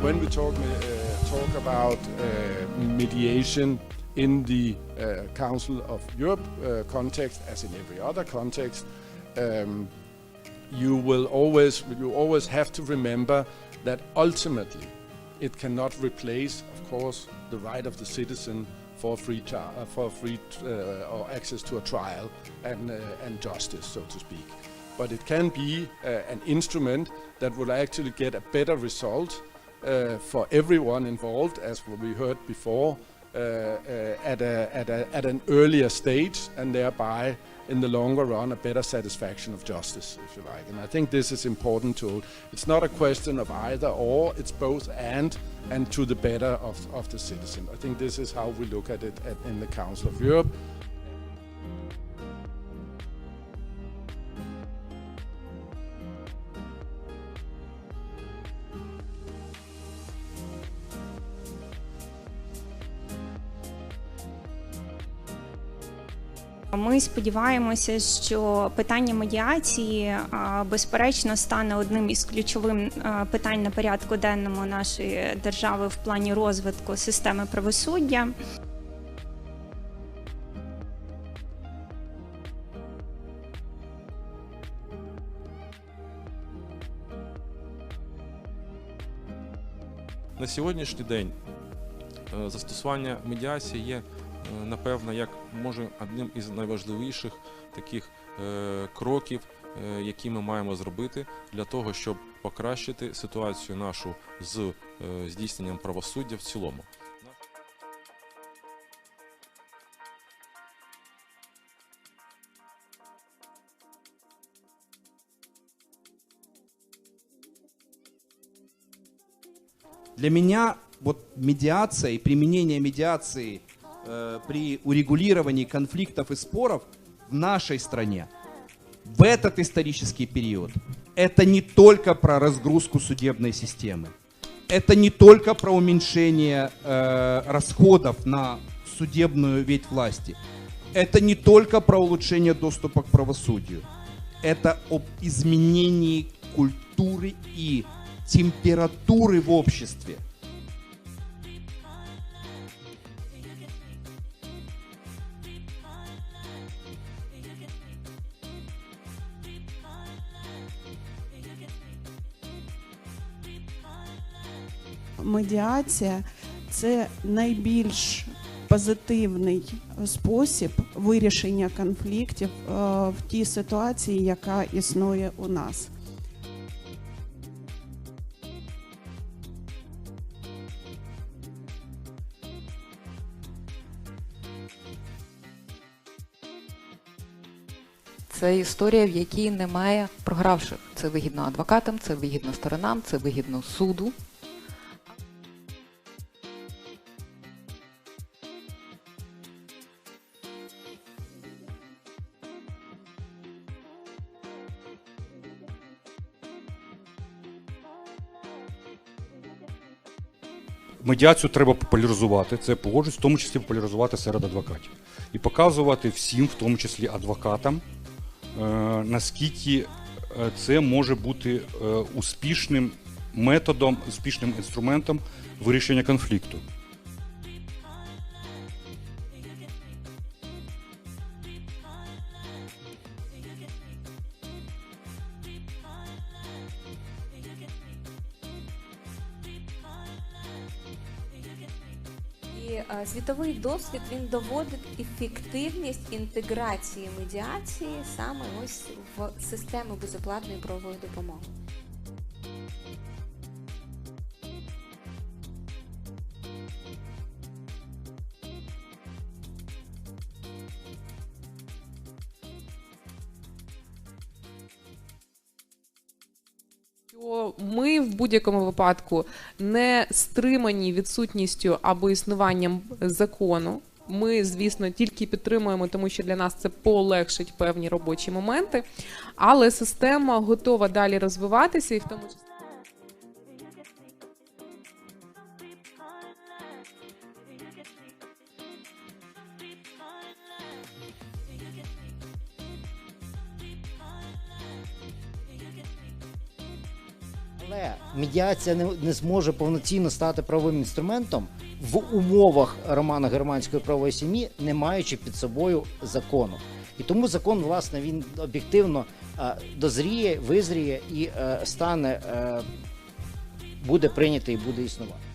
when we talk uh, talk about uh, mediation in the uh, Council of Europe uh, context, as in every other context, um, you will always you always have to remember that ultimately it cannot replace, of course, the right of the citizen for free uh, for free uh, or access to a trial and and justice, so to speak. But it can be an instrument that will actually get a better result for everyone involved, as we heard before, uh, uh, at, a, at, a, at an earlier stage, and thereby, in the longer run, a better satisfaction of justice, if you like. And I think this is important too. It's not a question of either or, it's both and, and to the better of, of the citizen. I think this is how we look at it at, in the Council of Europe. Ми сподіваємося, що питання медіації безперечно стане одним із ключових питань на порядку денному нашої держави в плані розвитку системи правосуддя. На сьогоднішній день е, застосування медіації є, напевно, як може одним із найважливіших таких е, кроків, е, які ми маємо зробити для того, щоб покращити ситуацію нашу з е, здійсненням правосуддя в цілому. Для меня вот медиация и применение медиации э, при урегулировании конфликтов и споров в нашей стране. В этот исторический период. Это не только про разгрузку судебной системы, это не только про уменьшение э, расходов на судебную ветвь власти, это не только про улучшение доступа к правосудию, это об изменении культуры и температуры в обществе. Медіація це найбільш позитивний спосіб вирішення конфліктів е, в тій ситуації, яка існує у нас. Це історія, в якій немає програвших. Це вигідно адвокатам, це вигідно сторонам, це вигідно суду. Медіацію треба популяризувати, це погоджуюсь, в тому числі популяризувати серед адвокатів. І показувати всім, в тому числі адвокатам, е, наскільки е, це може бути е, успішним методом, успішним інструментом вирішення конфлікту. Е, світовий досвід він доводить ефективність інтеграції медіації саме ось в систему безоплатної правової допомоги. Що ми в будь-якому випадку не стримані відсутністю або існуванням закону. Ми, звісно, тільки підтримуємо, тому що для нас це полегшить певні робочі моменти. Але система готова далі розвиватися і в тому числі. Але медіація не, не зможе повноцінно стати правовим інструментом в умовах романа германської правової сім'ї, не маючи під собою закону. І тому закон, власне, він об'єктивно е, дозріє, визріє і е, стане, е, буде прийнятий і буде існувати.